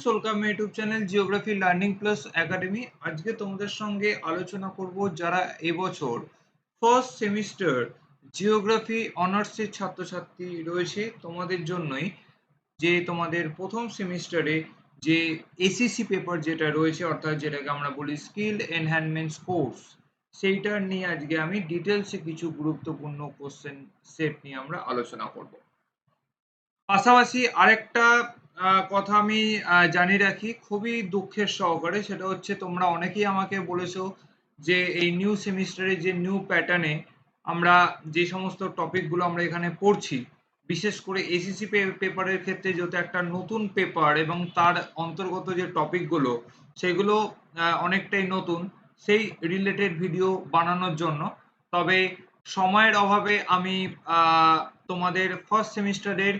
Friends welcome YouTube channel geography learning plus academy আজকে তোমাদের সঙ্গে আলোচনা করব যারা এবছর ফার্স্ট সেমিস্টার জিওগ্রাফি অনার্সের ছাত্রছাত্রী রয়েছে, তোমাদের জন্যই যে তোমাদের প্রথম সেমিস্টারে যে এসিসি পেপার যেটা রয়েছে, অর্থাৎ যেটাকে আমরা বলি স্কিল এনহ্যান্সমেন্টস কোর্স সেইটা নিয়ে আজকে আমি ডিটেলসে কিছু গুরুত্বপূর্ণ কোশ্চেন সেট নিয়ে আমরা আলোচনা করব। পাশাপাশি আরেকটা কথা আমি জানিয়ে রাখি, খুবই দুঃখের সহকারে। সেটা হচ্ছে তোমরা অনেকেই আমাকে বলেছ যে এই নিউ সেমিস্টারে যে নিউ প্যাটার্নে আমরা যে সমস্ত টপিকগুলো আমরা এখানে পড়ছি, বিশেষ করে এসিসি পেপারের ক্ষেত্রে যেহেতু একটা নতুন পেপার এবং তার অন্তর্গত যে টপিকগুলো সেগুলো অনেকটাই নতুন, সেই রিলেটেড ভিডিও বানানোর জন্য। তবে সময়ের অভাবে আমি তোমাদের ফার্স্ট সেমিস্টারের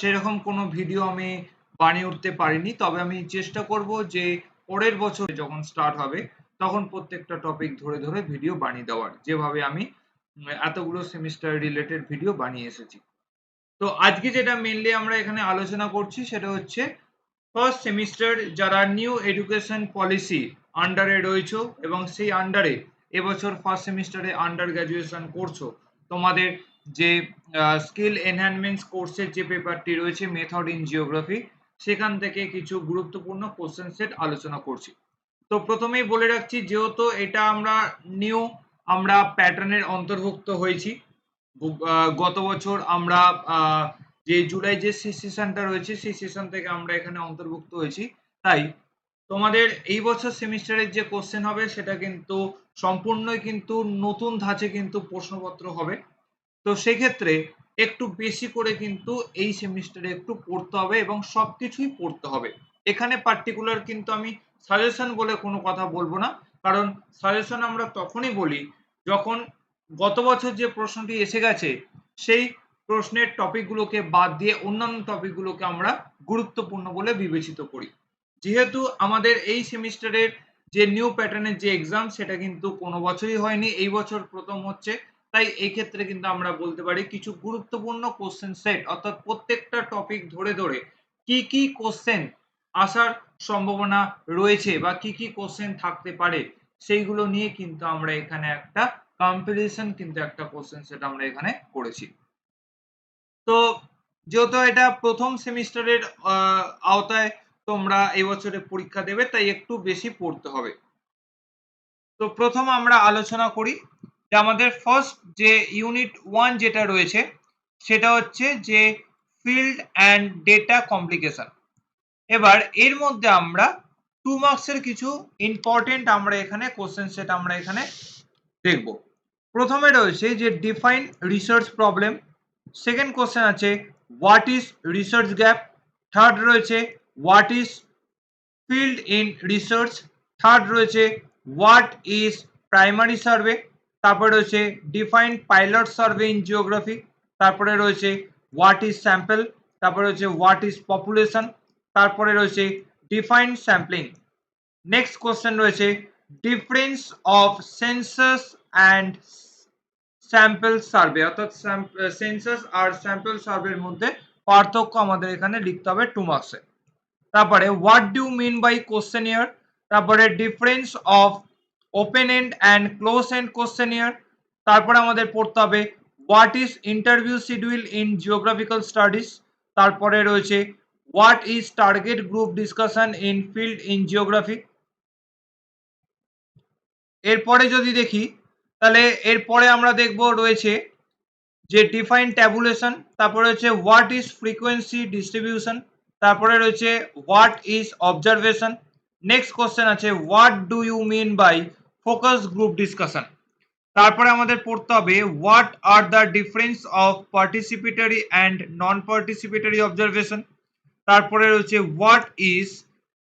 সেরকম কোনো ভিডিও আমি বানিয়ে উঠতে পারিনি। তবে আমি চেষ্টা করব যে পরের বছর যখন স্টার্ট হবে, তখন প্রত্যেকটা টপিক ধরে ধরে ভিডিও বানিয়ে দেওয়ার। যেভাবে আমি এতগুলো সেমিস্টার রিলেটেড ভিডিও বানিয়ে এসেছি। তো আজকে যেটা মেনলি আমরা এখানে আলোচনা করছি, সেটা হচ্ছে ফার্স্ট সেমিস্টার যারা নিউ এডুকেশন পলিসি আন্ডারে রয়েছে এবং সেই আন্ডারে এবছর ফার্স্ট সেমিস্টারে আন্ডার গ্রাজুয়েশন করছ, তোমাদের যে স্কিল এনহ্যান্সমেন্টস কোর্সের যে পেপারটি রয়েছে মেথড ইন জিওগ্রাফি সেখান থেকে কিছু গুরুত্বপূর্ণ কোশ্চেন সেট আলোচনা করছি। তো প্রথমেই বলে রাখছি, যেহেতু এটা আমরা নিউ আমরা প্যাটার্নের অন্তর্ভুক্ত হয়েছি। গত বছর আমরা যে জুলাই যে সেশনটা রয়েছে, সেই সেশন থেকে আমরা এখানে অন্তর্ভুক্ত হয়েছি। তাই তোমাদের এই বছর সেমিস্টারের যে কোশ্চেন হবে, সেটা কিন্তু সম্পূর্ণই কিন্তু নতুন ধাঁচে কিন্তু প্রশ্নপত্র হবে। তো সেক্ষেত্রে একটু বেশি করে কিন্তু এই সেমিস্টারে একটু পড়তে হবে এবং সবকিছুই পড়তে হবে। এখানে পার্টিকুলার কিন্তু আমি সাজেশন বলে কোনো কথা বলব না, কারণ সাজেশন আমরা তখনই বলি যখন গত বছর যে প্রশ্নটি এসে গেছে, সেই প্রশ্নের টপিকগুলোকে বাদ দিয়ে অন্যান্য টপিকগুলোকে আমরা গুরুত্বপূর্ণ বলে বিবেচিত করি। যেহেতু আমাদের এই সেমিস্টারের যে নিউ প্যাটার্নের যে এক্সাম সেটা কিন্তু কোনো বছরই হয়নি, এই বছর প্রথম হচ্ছে তাই এই ক্ষেত্রে কিন্তু আমরা বলতে পারি কিছু গুরুত্বপূর্ণ কোশ্চেন সেট অর্থাৎ প্রত্যেকটা টপিক ধরে ধরে কি কি কোশ্চেন আসার সম্ভাবনা রয়েছে বা কি কি কোশ্চেন থাকতে পারে, সেইগুলো নিয়ে কিন্তু আমরা এখানে একটা কম্পিটিশন কিন্তু একটা কোশ্চেন সেট আমরা এখানে করেছি। তো যেহেতু এটা প্রথম সেমিস্টারের আওতায় তোমরা এই বছরে পরীক্ষা দেবে, তাই একটু বেশি পড়তে হবে। তো প্রথম আমরা আলোচনা করি যে আমাদের ফার্স্ট যে ইউনিট ওয়ান যেটা রয়েছে, সেটা হচ্ছে যে ফিল্ড অ্যান্ড ডেটা কমপ্লিকেশন এবার এর মধ্যে আমরা টু মার্কসের কিছু ইম্পর্টেন্ট আমরা এখানে কোশ্চেন সেট আমরা এখানে দেখব। প্রথমে রয়েছে যে define research problem second question আছে what is research gap third রয়েছে what is field in research third রয়েছে হোয়াট ইজ প্রাইমারি সার্ভে তারপরে রয়েছে define pilot survey in geography তারপরে রয়েছে হোয়াট ইজ স্যাম্পল তারপরে রয়েছে হোয়াট ইজ পপুলেশন তারপরে রয়েছে ডিফাইন স্যাম্পলিং নেক্সট কোশ্চেন রয়েছে difference of census and sample survey অর্থাৎ সেন্সাস আর স্যাম্পল সার্ভের মধ্যে পার্থক্য আমাদের এখানে লিখতে হবে টু মার্কসে তারপরে what do mean by questionnaire তারপরে difference of open end and close end questionnaire তারপরে আমাদের পড়তে হবে what is interview schedule in geographical studies তারপরে রয়েছে what is target group discussion in field in geography এরপরে যদি দেখি, তাহলে এরপরে আমরা দেখব রয়েছে যে ডিফাইন ট্যাবুলেশন তারপরে রয়েছে হোয়াট ইজ ফ্রিকোয়েন্সি ডিস্ট্রিবিউশন তারপরে রয়েছে what is observation next question আছে what do you mean by focus group discussion তারপরে আমাদের পড়তে হবে what are the difference of participatory and non participatory observation তারপরে রয়েছে what is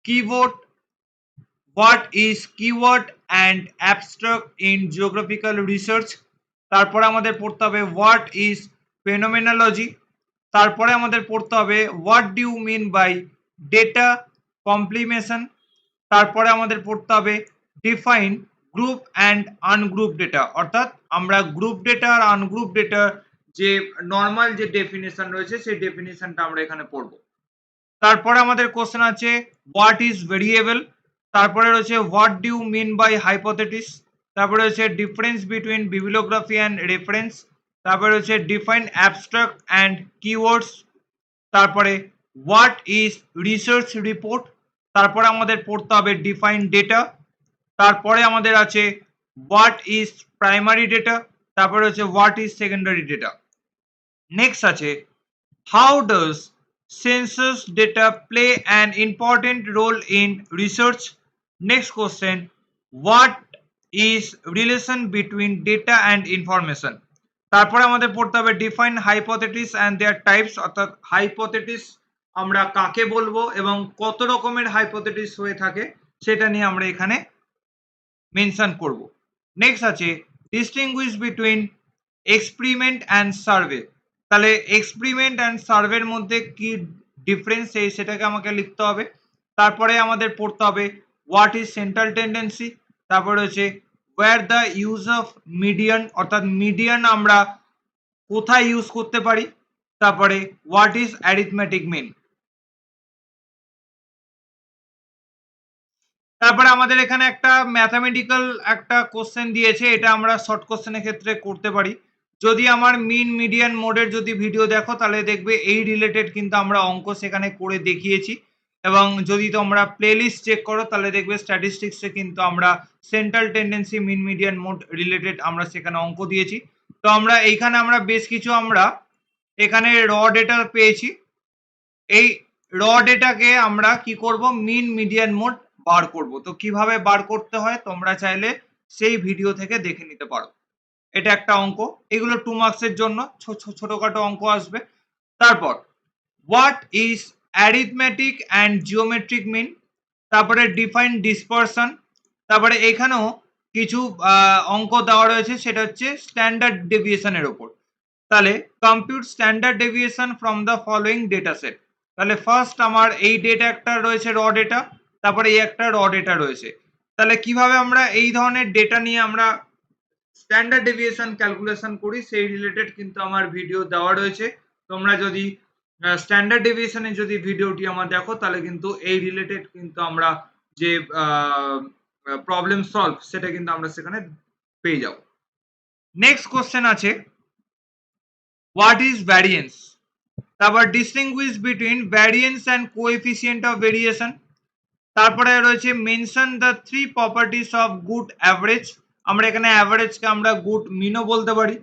keyboard what is keyword and abstract in geographical research তারপরে আমাদের পড়তে হবে হোয়াট ইজ ফেনোমেনোলজি তারপরে আমাদের পড়তে হবে what do you mean by data compilation তারপরে আমাদের পড়তে হবে define group and ungroup data অর্থাৎ আমরা গ্রুপ ডেটা আর আনগ্রুপ ডেটা যে নর্মাল যে ডেফিনেশন রয়েছে, সেই ডেফিনেশনটা আমরা এখানে পড়ব। তারপরে আমাদের কোশ্চেন আছে হোয়াট ইজ ভেরিয়েবল তারপরে রয়েছে what do mean by hypothesis তারপরে রয়েছে difference between bibliography and reference তারপরে রয়েছে ডিফাইন অ্যাবস্ট্রাক্ট অ্যান্ড কিওয়ার্ডস তারপরে হোয়াট ইজ রিসার্চ রিপোর্ট তারপরে আমাদের পড়তে হবে ডিফাইন ডেটা তারপরে আমাদের আছে হোয়াট ইজ প্রাইমারি ডেটা তারপরে হচ্ছে what is secondary data next আছে how does census data play an important role in research next question what is relation between data and information তারপরে আমাদের পড়তে হবে define hypothesis and their types অর্থাৎ hypothesis আমরা কাকে বলব এবং কত রকমের হাইপোথেটিস হয়ে থাকে, সেটা নিয়ে আমরা এখানে মেনশন করব। নেক্সট আছে distinguish between experiment and survey তাহলে এক্সপেরিমেন্ট অ্যান্ড সার্ভের মধ্যে কি ডিফারেন্স এই সেটাকে আমাকে লিখতে হবে। তারপরে আমাদের পড়তে হবে হোয়াট ইজ সেন্ট্রাল টেন্ডেন্সি তারপরে হচ্ছে where the use of median অর্থাৎ মিডিয়ান আমরা কোথায় ইউজ করতে পারি? তারপরে হোয়াট ইজ অ্যারিথমেটিক মিন তারপরে আমাদের এখানে একটা ম্যাথামেটিক্যাল একটা কোশ্চেন দিয়েছে, এটা আমরা শর্ট কোশ্চেনের ক্ষেত্রে করতে পারি। যদি আমার মিন মিডিয়ান মোডের যদি ভিডিও দেখো, তাহলে দেখবে এই রিলেটেড কিন্তু আমরা অঙ্ক সেখানে করে দেখিয়েছি। এবং যদি তোমরা প্লেলিস্ট চেক করো, তাহলে দেখবে স্ট্যাটিস্টিক্সে কিন্তু আমরা central tendency mean median mode related আমরা সেখানে অঙ্ক দিয়েছি। তো আমরা এইখানে আমরা বেশ কিছু আমরা এখানে র ডেটা পেয়েছি। এই র ডেটাকে আমরা কি করব? মিন মিডিয়ান মোড বার করব। তো কীভাবে বার করতে হয় তোমরা চাইলে সেই ভিডিও থেকে দেখে নিতে পারো। এটা একটা অঙ্ক। এগুলো টু মার্কসের জন্য ছোটখাটো অঙ্ক আসবে। তারপর what is arithmetic and geometric mean তারপরে ডিফাইন ডিসপারশন তারপরে এখানেও কিছু অঙ্ক দেওয়া রয়েছে। সেটা হচ্ছে স্ট্যান্ডার্ড ডেভিয়েশনের ওপর। তাহলে compute standard deviation from the following data set তাহলে ফার্স্ট আমার এই ডেটা একটা রয়েছে র ডেটা তারপরে এই একটা র ডেটা রয়েছে। তাহলে কীভাবে আমরা এই ধরনের ডেটা নিয়ে আমরা স্ট্যান্ডার্ড ডেভিয়েশন ক্যালকুলেশন করি, সেই রিলেটেড কিন্তু আমার ভিডিও দেওয়া রয়েছে। তোমরা যদি স্ট্যান্ডার্ড ডেভিয়েশনের যদি ভিডিওটি আমার দেখো, তাহলে কিন্তু এই রিলেটেড কিন্তু আমরা যে প্রবলেম সলভ সেটা কিন্তু আমরা সেখানে পেয়ে যাব। নেক্সট কোশ্চেন আছে হোয়াট ইজ ভ্যারিয়েন্স তারপর distinguish between variance and coefficient of variation তারপরে রয়েছে mention the three properties of good average আমরা এখানে অ্যাভারেজকে আমরা গুড মিনও বলতে পারি।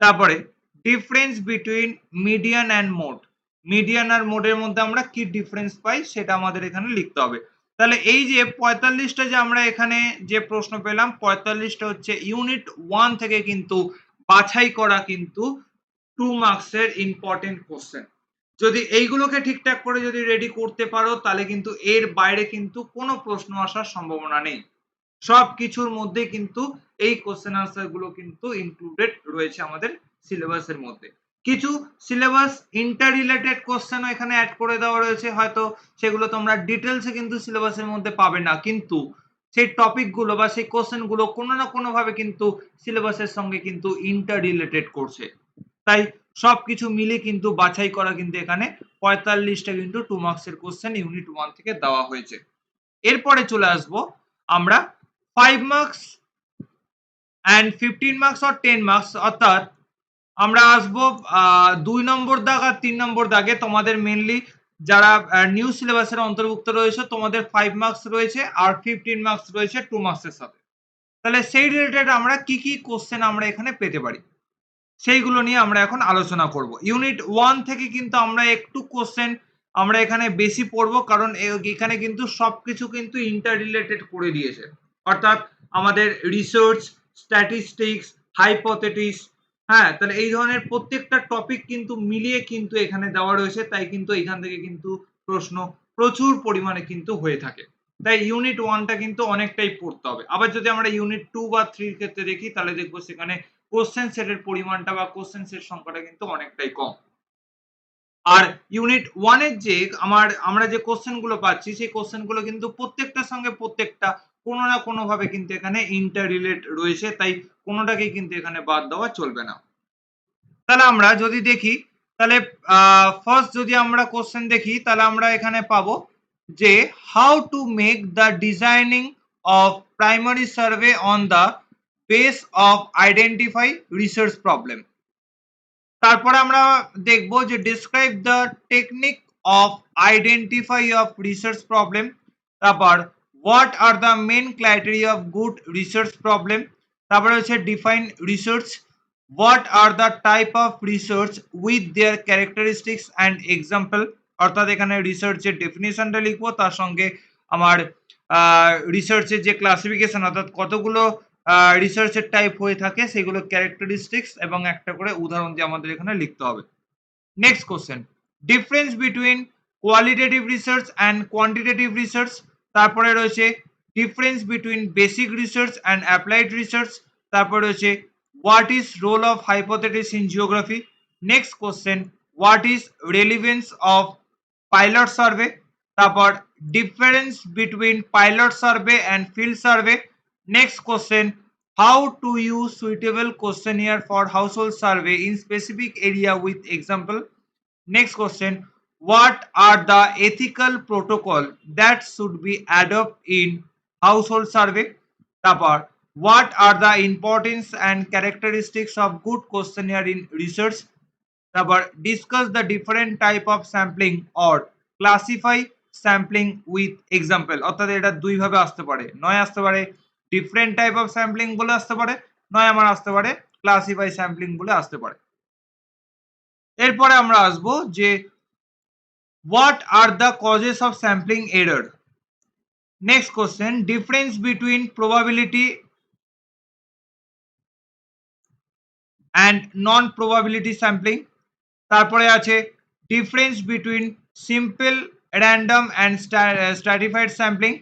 তারপরে difference between median and mode median আর মোডের মধ্যে আমরা কি ডিফারেন্স পাই সেটা আমাদের এখানে লিখতে হবে। তাহলে এই যে পঁয়তাল্লিশটা যে আমরা এখানে যে প্রশ্ন পেলাম, পঁয়তাল্লিশটা হচ্ছে ইউনিট ওয়ান থেকে কিন্তু বাছাই করা কিন্তু টু মার্কসের ইম্পর্টেন্ট কোশ্চেন যদি এইগুলোকে ঠিকঠাক করে যদি রেডি করতে পারো, তাহলে কিন্তু এর বাইরে কিন্তু কোনো প্রশ্ন আসার সম্ভাবনা নেই। সব কিছুর মধ্যে কিন্তু এই কোশ্চেন আনসারগুলো কিন্তু ইনক্লুডেড রয়েছে আমাদের সিলেবাসের মধ্যে। কিছু সিলেবাস ইন্টার রিলেটেড কোশ্চেনও এখানে অ্যাড করে দেওয়া রয়েছে, হয়তো সেগুলো তোমরা ডিটেলসে কিন্তু সিলেবাসের মধ্যে পাবে না, কিন্তু সেই টপিকগুলো বা সেই কোশ্চেনগুলো কোনো না কোনো ভাবে কিন্তু সিলেবাসের সঙ্গে কিন্তু ইন্টার রিলেটেড করছে। তাই সবকিছু মিলে কিন্তু বাছাই করা কিন্তু এখানে পঁয়তাল্লিশটা কিন্তু টু মার্কসের কোশ্চেন ইউনিট ওয়ান থেকে দেওয়া হয়েছে। এরপরে চলে আসব আমরা five marks and fifteen marks R ten marks অর্থাৎ আমরা আসব দুই নম্বর দাগ আর তিন নম্বর দাগে। তোমাদের মেনলি যারা নিউ সিলেবাসের অন্তর্ভুক্ত রয়েছে, তোমাদের ফাইভ মার্কস রয়েছে আর ফিফটিন মার্কস রয়েছে টু মার্কসের সাথে। তাহলে সেই রিলেটেড আমরা কি কি কোশ্চেন আমরা এখানে পেতে পারি? সেইগুলো নিয়ে আমরা এখন আলোচনা করব। ইউনিট ওয়ান থেকে কিন্তু আমরা একটু কোশ্চেন আমরা এখানে বেশি পড়ব কারণ এখানে কিন্তু সবকিছু কিন্তু ইন্টার রিলেটেড করে দিয়েছে। অর্থাৎ আমাদের রিসার্চ স্ট্যাটিস্টিক্স হাইপোথেটিস হ্যাঁ তাহলে এই ধরনের প্রত্যেকটা টপিক কিন্তু মিলিয়ে কিন্তু এখানে দেওয়া রয়েছে, তাই কিন্তু এখান থেকে কিন্তু প্রশ্ন প্রচুর পরিমাণে কিন্তু হয়ে থাকে। তাই ইউনিট ওয়ানটা কিন্তু অনেকটাই পড়তে হবে। আবার যদি আমরা ইউনিট টু বা থ্রির ক্ষেত্রে দেখি, তাহলে দেখব সেখানে কোশ্চেন সেটের পরিমাণটা বা কোশ্চেন সেট সংখ্যাটা কিন্তু অনেকটাই কম। আর ইউনিট ওয়ানের যে আমার, আমরা যে কোশ্চেনগুলো পাচ্ছি, সেই কোশ্চেনগুলো কিন্তু প্রত্যেকটার সঙ্গে প্রত্যেকটা কোনো না কোনো ভাবে কিন্তু এখানে ইন্টার রিলেট রয়েছে, তাই কোনোটাকেই কিন্তু এখানে বাদ দেওয়া চলবে না। তাহলে আমরা যদি দেখি, তাহলে ফার্স্ট যদি আমরা কোশ্চেন দেখি, তাহলে আমরা এখানে পাবো যে how to make the designing of primary survey on the base of identify research problem তারপরে আমরা দেখব যে describe the technique of identify of research problem তারপর what are the main criteria of good research problem তারপরে হচ্ছে define research what are the type of research with their characteristics and example অর্থাৎ এখানে রিসার্চের ডেফিনেশনটা লিখব, তার সঙ্গে আমার রিসার্চের যে ক্লাসিফিকেশন অর্থাৎ কতগুলো রিসার্চের টাইপ হয়ে থাকে, সেগুলো ক্যারেক্টারিস্টিক্স এবং একটা করে উদাহরণ দিয়ে আমাদের এখানে লিখতে হবে। Next question difference between qualitative research and quantitative research তারপরে রয়েছে difference between basic research and applied research তারপরে রয়েছে what is role of hypothesis in geography next question what is relevance of pilot survey তারপর difference between pilot survey and field survey next question how to use suitable questionnaire for household survey in specific area with example next question what are the ethical protocol that should be adopted in household survey তারপর what are the importance and characteristics of good questionnaire in research তারপর discuss the different type of sampling or classify sampling with example অর্থাৎ এটা দুই ভাবে আসতে পারে নয় আসতে পারে ডিফারেন্ট টাইপ অফ স্যাম্পলিং বলে আসতে পারে, নয় আমার আসতে পারে ক্লাসিফাই স্যাম্পলিং বলে আসতে পারে। এরপরে আমরা আসব যে what are the causes of sampling error next question difference between probability and non probability sampling তারপরে আছে difference between simple random and stratified sampling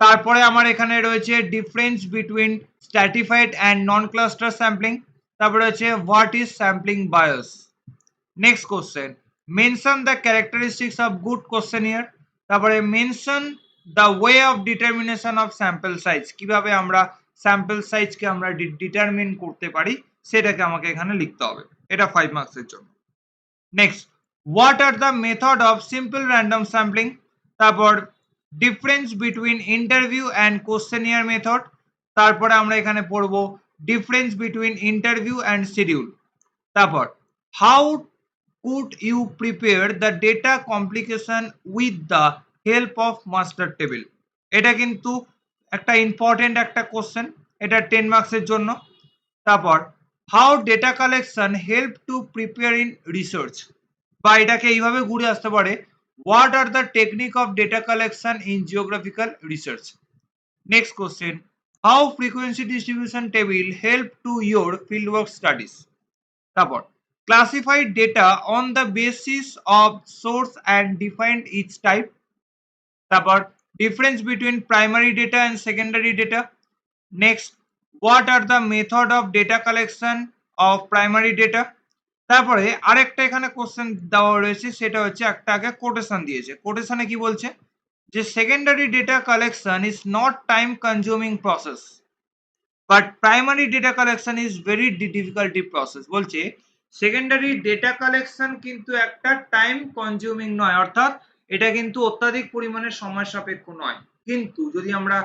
তারপরে আমার এখানে রয়েছে difference between stratified and non cluster sampling তারপরে রয়েছে what is sampling bias next question mention the characteristics of good questionnaire তারপরে mention the way of determination of sample size কীভাবে আমরা sample সাইজকে আমরা ডিটারমিন করতে পারি, সেটাকে আমাকে এখানে লিখতে হবে, এটা ফাইভ মার্কসের জন্য। Next what are the method of simple random sampling তারপর difference between interview and questionnaire method তারপরে আমরা এখানে পড়ব difference between interview and schedule তারপর how could you prepare the data complication with the help of master table এটা কিন্তু একটা important একটা কোশ্চেন এটা টেন মার্কসের জন্য। তারপর how data collection help to prepare in research বা এটাকে এইভাবে ঘুরে আসতে পারে What are the technique of data collection in geographical research? Next question. How frequency distribution table help to your fieldwork studies? তারপর classified data on the basis of source and defined each type. তারপর difference between primary data and secondary data. Next, what are the method of data collection of primary data? তারপরে আরেকটা এখানে question দেওয়া রয়েছে, সেটা হচ্ছে একটা আগে কোটেশন দিয়েছে। কোটেশনে কি বলছে? যে secondary data collection is not time consuming process but primary data collection is very difficulty process বলছে সেকেন্ডারি ডেটা কালেকশন কিন্তু একটা টাইম কনজিউমিং নয়, অর্থাৎ এটা কিন্তু অত্যাধিক পরিমাণে সময় সাপেক্ষ নয়। কিন্তু যদি আমরা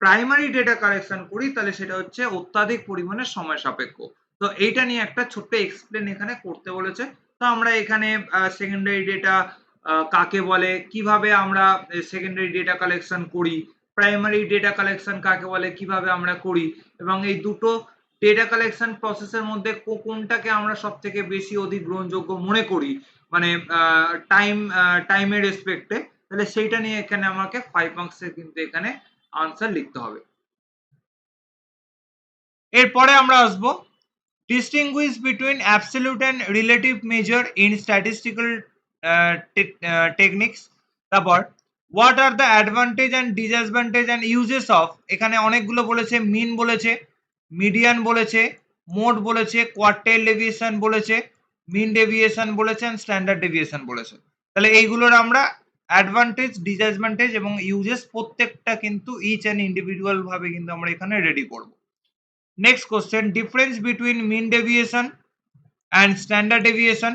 প্রাইমারি ডেটা কালেকশন করি, তাহলে সেটা হচ্ছে অত্যাধিক পরিমাণে সময় সাপেক্ষ। তো এইটা নিয়ে একটা ছোট্ট এক্সপ্লেন এখানে করতে বলেছে। তো আমরা এখানে সেকেন্ডারি ডেটা কাকে বলে, কীভাবে আমরা সেকেন্ডারি ডেটা কালেকশন করি প্রাইমারি ডেটা কালেকশন কাকে বলে, কীভাবে আমরা করি, এবং এই দুটো ডেটা কালেকশন প্রসেসের মধ্যে কোনটাকে আমরা সব থেকে বেশি অধিক গ্রহণযোগ্য মনে করি মানে টাইম টাইমের রেসপেক্টে তাহলে সেইটা নিয়ে এখানে আমাকে ফাইভ মার্কসের কিন্তু এখানে আনসার লিখতে হবে। এরপরে আমরা আসব distinguish between absolute and relative measure in statistical uh, uh, techniques. তারপর what are the advantage and disadvantage and uses of এখানে অনেকগুলো বলেছে মিন বলেছে মিডিয়ান বলেছে মোড বলেছে কোয়ার্টাইল ডেভিয়েশন বলেছে মিন ডেভিয়েশন বলেছে and স্ট্যান্ডার্ড ডেভিয়েশন বলেছে। তাহলে এইগুলোর আমরা অ্যাডভান্টেজ ডিসঅ্যাডভান্টেজ এবং ইউজেস প্রত্যেকটা কিন্তু ইচ অ্যান্ড ইন্ডিভিজুয়াল ভাবে কিন্তু আমরা এখানে রেডি করব। Next question, difference between mean deviation and standard deviation.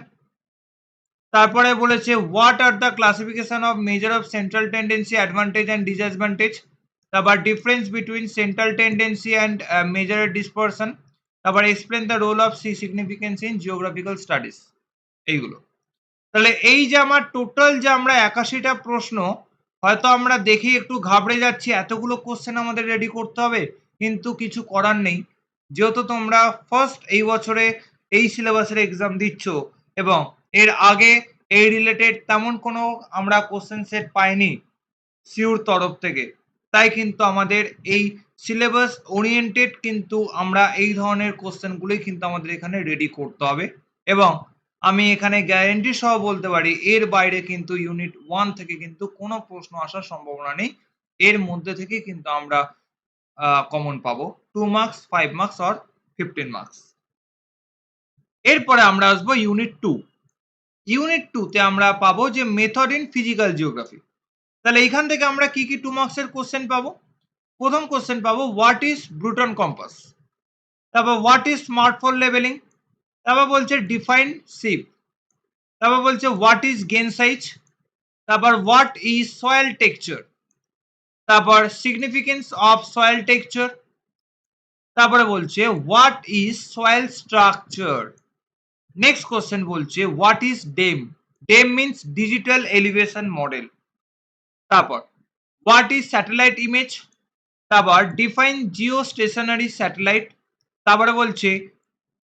তারপরে বলেছে what are the classification of measure of central tendency advantage and disadvantage তারপর difference between central tendency and মেজারের dispersion তারপর explain the role of C significance in geographical studies এইগুলো। তাহলে এই যে আমার total যে আমরা একাশিটা প্রশ্ন, হয়তো আমরা দেখি একটু ঘাবড়ে যাচ্ছি, এতগুলো কোশ্চেন আমাদের রেডি করতে হবে, কিন্তু কিছু করার নেই। যেহেতু তোমরা ফার্স্ট এই বছরে এই সিলেবাসের এক্সাম দিচ্ছ এবং এর আগে এই রিলেটেড তেমন কোনো আমরা কোশ্চেন সেট পাইনি সিউর তরফ থেকে। তাই কিন্তু আমাদের এই সিলেবাস ওরিয়েন্টেড কিন্তু আমরা এই ধরনের কোশ্চেনগুলোই কিন্তু আমাদের এখানে রেডি করতে হবে এবং আমি এখানে গ্যারেন্টি সহ বলতে পারি, এর বাইরে কিন্তু ইউনিট ওয়ান থেকে কিন্তু কোনো প্রশ্ন আসার সম্ভাবনা নেই। এর মধ্যে থেকে কিন্তু আমরা কমন পাবো। Two marks five marks or fifteen marks এরপরে আমরা আসব ইউনিট টু ইউনিট টুতে আমরা পাবো যে মেথড ইন ফিজিক্যাল জিওগ্রাফি তাহলে এইখান থেকে আমরা কি কি টু মার্কসের কোশ্চেন পাবো? প্রথম কোশ্চেন পাবো হোয়াট ইজ ব্রুটন কম্পাস তারপর হোয়াট ইজ স্মার্টফোন লেভেলিং তারপর বলছে ডিফাইন সিপ তারপর বলছে হোয়াট ইজ গেন সাইজ তারপর হোয়াট ইজ সয়েল টেক্সচার তারপর সিগনিফিকেন্স অফ সয়েল টেক্সচার তারপরে বলছে what is soil structure next question বলছে what is DEM DEM means digital elevation model তারপর হোয়াট ইজ স্যাটেলাইট ইমেজ তারপর define Jio stationery satellite তারপরে বলছে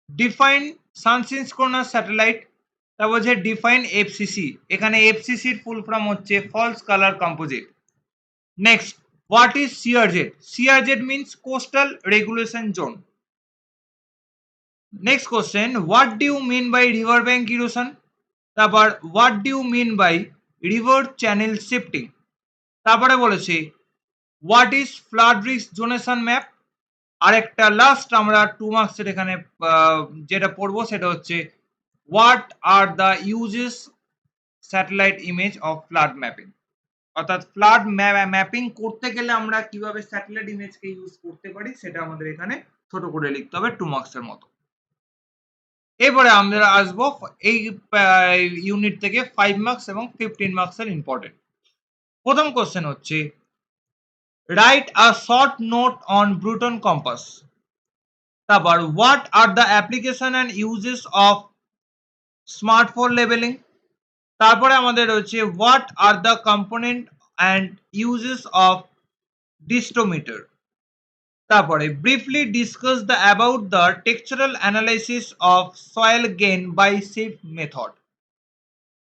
define সানসিনক্রোনাস satellite তারপর বলছে ডিফাইন এফসিসি এখানে এফসিসির ফুল ফর্ম হচ্ছে false colour composite next what is CRZ CRZ means coastal regulation zone next question what do you mean by river bank erosion তারপর what do you mean by river channel shifting তারপরে বলেছে what is flood risk zonation map আর একটা last আমরা two মার্কসের এখানে যেটা পড়ব সেটা হচ্ছে what are the uses satellite image of flood mapping অর্থাৎ ফ্লাড ম্যাপিং করতে গেলে আমরা কীভাবে স্যাটেলাইট ইমেজকে ইউজ করতে পারি সেটা আমাদের এখানে ছোট করে লিখতে হবে টু মার্কসের মতো। এরপরে আমরা আসব এই ইউনিট থেকে ফাইভ মার্কস এবং ফিফটিন মার্কসের ইম্পর্টেন্ট প্রথম কোশ্চেন হচ্ছে write a short note on Brunton compass তারপর what are the application and uses of smartphone levelling তারপরে আমাদের রয়েছে what are the component and uses of distometer তারপরে briefly discuss the about the textural analysis of soil grain by sieve method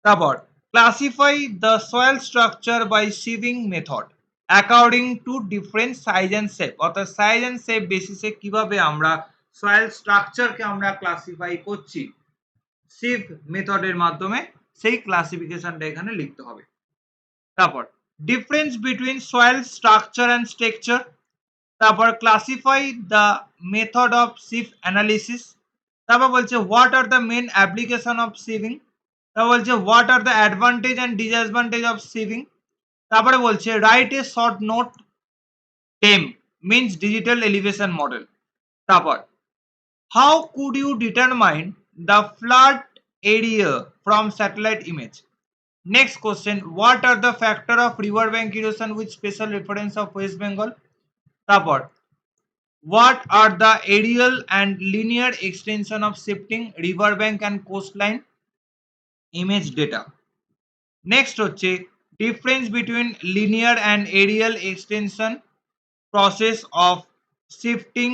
তারপর classify the soil structure by sieving method according to different size and shape অর্থাৎ size and shape বেসিসে কীভাবে আমরা soil স্ট্রাকচারকে আমরা classify করছি? সিভ মেথডের মাধ্যমে সেই ক্লাসিফিকেশনটা এখানে লিখতে হবে। তারপর difference between soil structure and structure তারপর classify the method of sieve analysis তারপর বলছে what are the main application of sieving তারপর বলছে what are the advantage and disadvantage of sieving তারপরে বলছে write a short note DEM means digital elevation model তারপর how could you determine the flood area from satellite image next question what are the factor of river bank erosion with special reference of West Bengal তারপর what are the aerial and linear extension of shifting river bank and coastline image data next হচ্ছে difference between linear and aerial extension process of shifting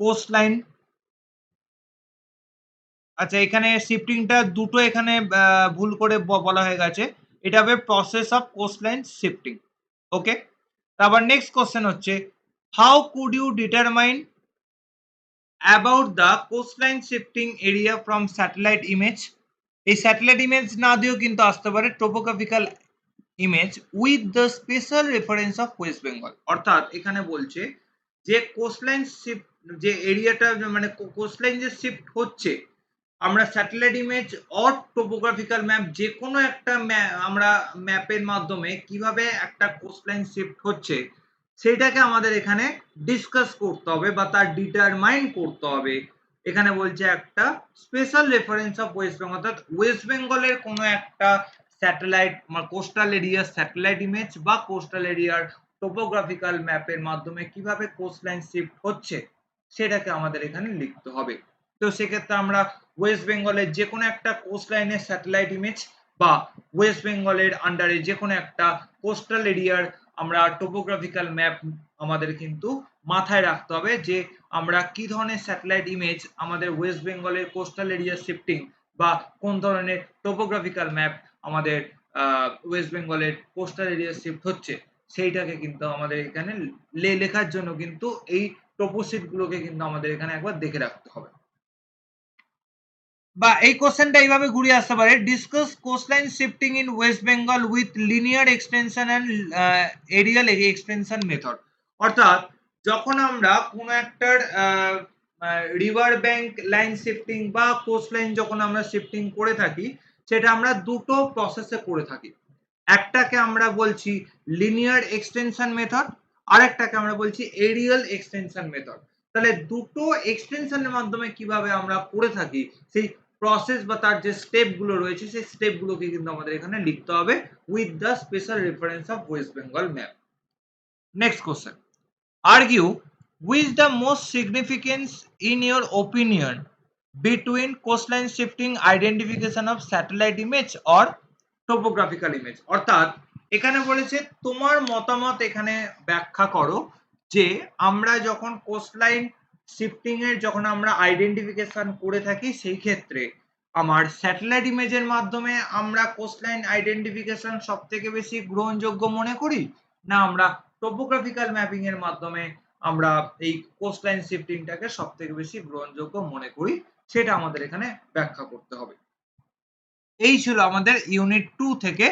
coastline আচ্ছা এখানে শিফটিংটা দুটো এখানে ভুল করে বলা হয়ে গেছে। এটা হবে process of coastline shifting okay তারপর নেক্সট কোশ্চেন হচ্ছে how could you determine about the coastline shifting area from satellite image এই স্যাটেলাইট ইমেজ না দিয়েও কিন্তু আসতে পারে topographical image with the special reference of West Bengal অর্থাৎ এখানে বলছে যে কোস্টলাইন শিফট যে এরিয়াটা মানে কোস্টলাইন যে শিফট হচ্ছে আমরা satellite image or topographical map যে কোনো একটা আমরা ম্যাপের মাধ্যমে কীভাবে একটা কোস্টলাইন শিফট হচ্ছে, সেইটাকে আমাদের এখানে ডিসকাস করতে হবে বা তার ডিটারমাইন করতে হবে। এখানে বলছে একটা special reference of West Bengal অর্থাৎ ওয়েস্ট বেঙ্গলের কোনো একটা স্যাটেলাইট কোস্টাল এরিয়ার স্যাটেলাইট ইমেজ বা কোস্টাল এরিয়ার টোপোগ্রাফিক্যাল ম্যাপের মাধ্যমে কীভাবে কোস্টলাইন শিফট হচ্ছে, সেটাকে আমাদের এখানে লিখতে হবে। তো সেক্ষেত্রে আমরা ওয়েস্ট বেঙ্গলের যে কোনো একটা কোস্টলাইনের স্যাটেলাইট ইমেজ বা ওয়েস্ট বেঙ্গলের আন্ডারে যে কোনো একটা কোস্টাল এরিয়ার আমরা টোপোগ্রাফিক্যাল ম্যাপ আমাদের কিন্তু মাথায় রাখতে হবে যে আমরা কি ধরনের স্যাটেলাইট ইমেজ আমাদের ওয়েস্ট বেঙ্গলের কোস্টাল এরিয়া শিফটিং বা কোন ধরনের টোপোগ্রাফিক্যাল ম্যাপ আমাদের ওয়েস্ট বেঙ্গলের কোস্টাল এরিয়া শিফট হচ্ছে। সেইটাকে কিন্তু আমাদের এখানে লে, লেখার জন্য কিন্তু এই টোপোশিট গুলোকে কিন্তু আমাদের এখানে একবার দেখে রাখতে হবে। বা এই কোশ্চেনটা এইভাবে ঘুরিয়ে আসতে পারে। Discuss coastline shifting in West Bengal with linear extension and aerial extension method অর্থাৎ যখন আমরা কোনো একটার রিভার ব্যাংক লাইন শিফটিং বা কোস্ট লাইন যখন আমরা শিফটিং করে থাকি, সেটা আমরা দুটো প্রসেসে করে থাকি। একটাকে আমরা বলছি লিনিয়ার এক্সটেনশন মেথড আরেকটাকে আমরা বলছি এরিয়াল এক্সটেনশন মেথড তাহলে দুটো এক্সটেনশনের মাধ্যমে কীভাবে আমরা করে থাকি, সেই প্রসেস বা তার যে স্টেপগুলো রয়েছে, সেই স্টেপগুলোকে কিন্তু আমাদের এখানে লিখতে হবে with the special reference of West Bengal map next question argue which the most significance in your opinion between coastline shifting identification of satellite image or topographical image অর্থাৎ, এখানে বলেছে, তোমার মতামত এখানে ব্যাখ্যা করো যে, আমরা যখন কোস্টলাইন শিফটিং এর যখন আমরা আইডেন্টিফিকেশন করে থাকি, সেই ক্ষেত্রে আমার স্যাটেলাইট ইমেজের মাধ্যমে আমরা কোস্টলাইন আইডেন্টিফিকেশন সব থেকে বেশি গ্রহণযোগ্য মনে করি? না, আমরা টোপোগ্রাফিক্যাল ম্যাপিং এর মাধ্যমে আমরা এই কোস্টলাইন শিফটিংটাকে সব থেকে বেশি গ্রহণযোগ্য মনে করি? সেটা আমাদের এখানে ব্যাখ্যা করতে হবে। এই ছিল আমাদের ইউনিট টু থেকে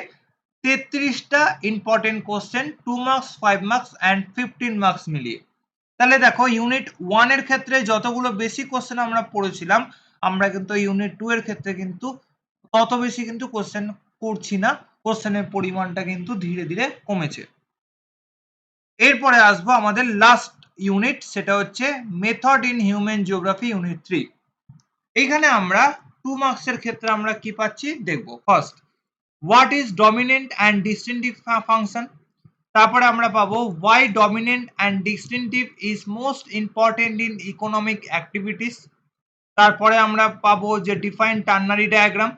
তেত্রিশটা important question two marks five marks and fifteen marks মিলিয়ে। তাহলে দেখো ইউনিট ওয়ানের ক্ষেত্রে যতগুলো বেশি কোশ্চেন আমরা পড়েছিলাম, আমরা কিন্তু ইউনিট টু এর ক্ষেত্রে কিন্তু তত বেশি কিন্তু কোশ্চেন করছি না। কোশ্চেনের পরিমাণটা কিন্তু ধীরে ধীরে কমেছে। এরপরে আসব আমাদের লাস্ট ইউনিট সেটা হচ্ছে method in human geography unit three এইখানে আমরা টু মার্কসের ক্ষেত্রে আমরা কি পাচ্ছি? দেখব। First what is dominant and distinctive function তারপরে আমরা পাবো why dominant and distinctive is most important in economic activities তারপরে আমরা পাবো যে ডিফাইন টার্নারি ডায়াগ্রাম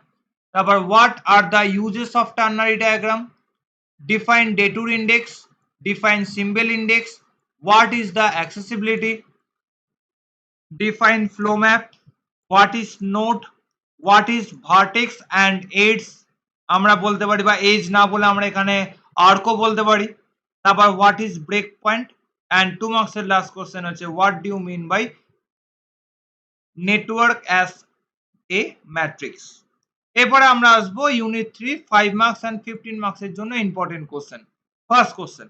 তারপর what are the uses of ternary diagram define detour index define symbol index what is the accessibility define flow map, what is node, what is vertex and edge, আমরা বলতে পারি বা age না বলে আমরা এখানে আর্কও বলতে পারি। তারপর what is break point and two মার্কসের লাস্ট কোশ্চেন হচ্ছে what do mean by network as a matrix এরপরে আমরা আসব unit three five marks and fifteen মার্কসের জন্য important question first question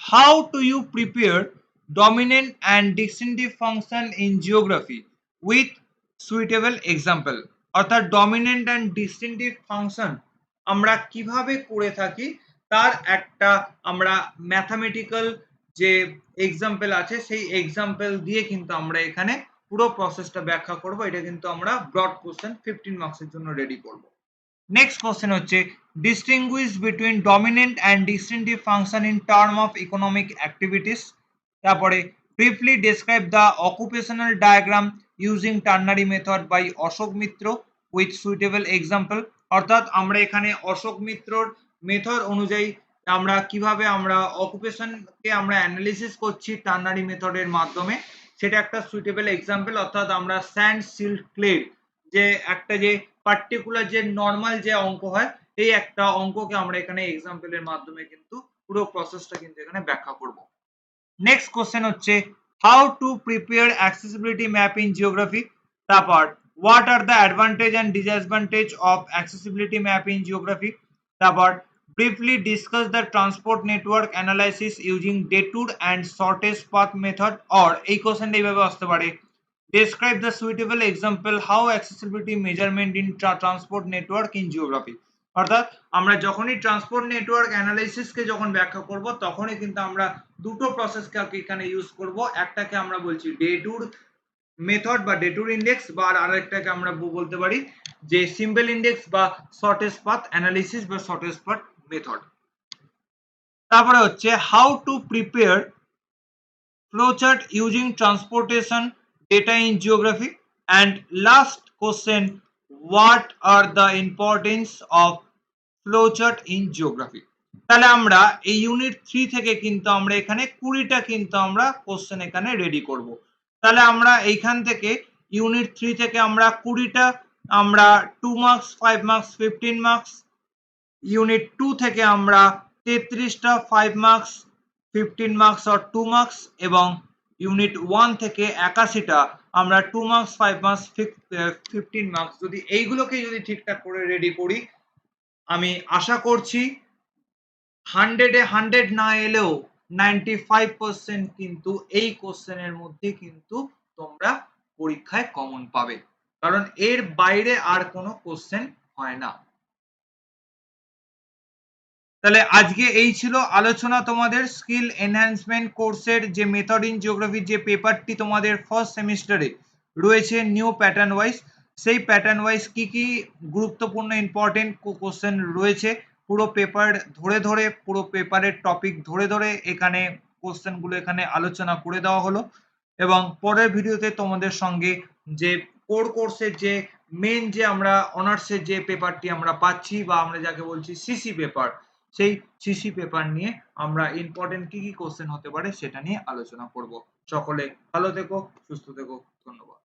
how do you prepare dominant and distinctive function in geography with suitable example? অর্থাৎ dominant and distinctive function আমরা কীভাবে করে থাকি তার একটা আমরা ম্যাথামেটিক্যাল যে এক্সাম্পল আছে, সেই এক্সাম্পল দিয়ে কিন্তু আমরা এখানে পুরো প্রসেসটা ব্যাখ্যা করব। এটা কিন্তু আমরা ব্রড কোশ্চেন ফিফটিন মার্কসের জন্য রেডি করব। নেক্সট কোশ্চেন হচ্ছে distinguish between dominant and distinctive function in term of economic activities তারপরে briefly describe the occupational diagram using ternary method by Ashok Mitra with suitable example অর্থাৎ আমরা এখানে Ashok মিত্রর method অনুযায়ী আমরা কীভাবে আমরা অকুপেশনকে আমরা অ্যানালিসিস করছি টার্নারি মেথডের মাধ্যমে, সেটা একটা সুইটেবল এক্সাম্পল অর্থাৎ আমরা স্যান্ড সিল্ক ক্লে যে একটা যে পার্টিকুলার যে নর্মাল যে অঙ্ক হয়, এই একটা অঙ্ককে আমরা এখানে এক্সাম্পলের মাধ্যমে কিন্তু পুরো প্রসেসটা কিন্তু এখানে ব্যাখ্যা করব। নেক্সট কোশ্চেন হচ্ছে how to prepare accessibility map in geography তারপর what are the advantage and disadvantage of accessibility map in geography তারপর briefly discuss the transport network analysis using detour and shortest path method or এই কোশ্চেনটা এইভাবে আসতে পারে describe the suitable example how accessibility measurement in tra transport network in geography অর্থাৎ আমরা যখনই transport network অ্যানালাইসিসকে যখন ব্যাখ্যা করব তখনই কিন্তু আমরা দুটো প্রসেসকে এখানে ইউজ করব একটাকে আমরা বলছি ডে ট্যুর মেথড বা ডেটুর ইন্ডেক্স বা আর আরেকটাকে আমরা বলতে পারি যে সিম্পল ইন্ডেক্স বা শর্টেস্ট পাথ অ্যানালিসিস বা শর্টেস্ট পাথ মেথড তারপরে হচ্ছে how to prepare flowchart using transportation data in geography and last question, what are the importance of flowchart in geography? তাহলে আমরা এই ইউনিট থ্রি থেকে কিন্তু আমরা এখানে কুড়িটা কিন্তু আমরা কোশ্চেন এখানে রেডি করব। তাহলে আমরা এইখান থেকে ইউনিট থ্রি থেকে আমরা কুড়িটা, আমরা two marks five marks fifteen marks unit two থেকে আমরা তেত্রিশটা five marks fifteen marks or two marks এবং ইউনিট ওয়ান থেকে একাশিটা আমরা two marks five marks fifteen marks যদি এইগুলোকে যদি ঠিকঠাক করে রেডি করি, আমি আশা করছি হান্ড্রেডে হান্ড্রেড না এলেও নাইনটি ফাইভ পার্সেন্ট কিন্তু এই কোশ্চেনের মধ্যে কিন্তু তোমরা পরীক্ষায় কমন পাবে। কারণ এর বাইরে আর কোনো কোশ্চেন হয় না। তাহলে আজকে এই ছিল আলোচনা তোমাদের স্কিল এনহ্যান্সমেন্ট কোর্সের যে মেথড ইন জিওগ্রাফির যে পেপারটি তোমাদের ফার্স্ট সেমিস্টারে রয়েছে নিউ প্যাটার্ন ওয়াইজ সেই প্যাটার্ন ওয়াইজ কি কি গুরুত্বপূর্ণ ইম্পর্টেন্ট কোশ্চেন রয়েছে, পুরো পেপার ধরে ধরে, পুরো পেপারের টপিক ধরে ধরে এখানে কোশ্চেনগুলো এখানে আলোচনা করে দেওয়া হলো এবং পরের ভিডিওতে তোমাদের সঙ্গে যে কোর কোর্সের যে মেন যে আমরা অনার্সের যে পেপারটি আমরা পাচ্ছি বা আমরা যাকে বলছি সিসি পেপার সেই সিসি পেপার নিয়ে আমরা ইম্পর্টেন্ট কি কি কোশ্চেন হতে পারে সেটা নিয়ে আলোচনা করব। সকলে ভালো থেকো, সুস্থ থেকো, ধন্যবাদ।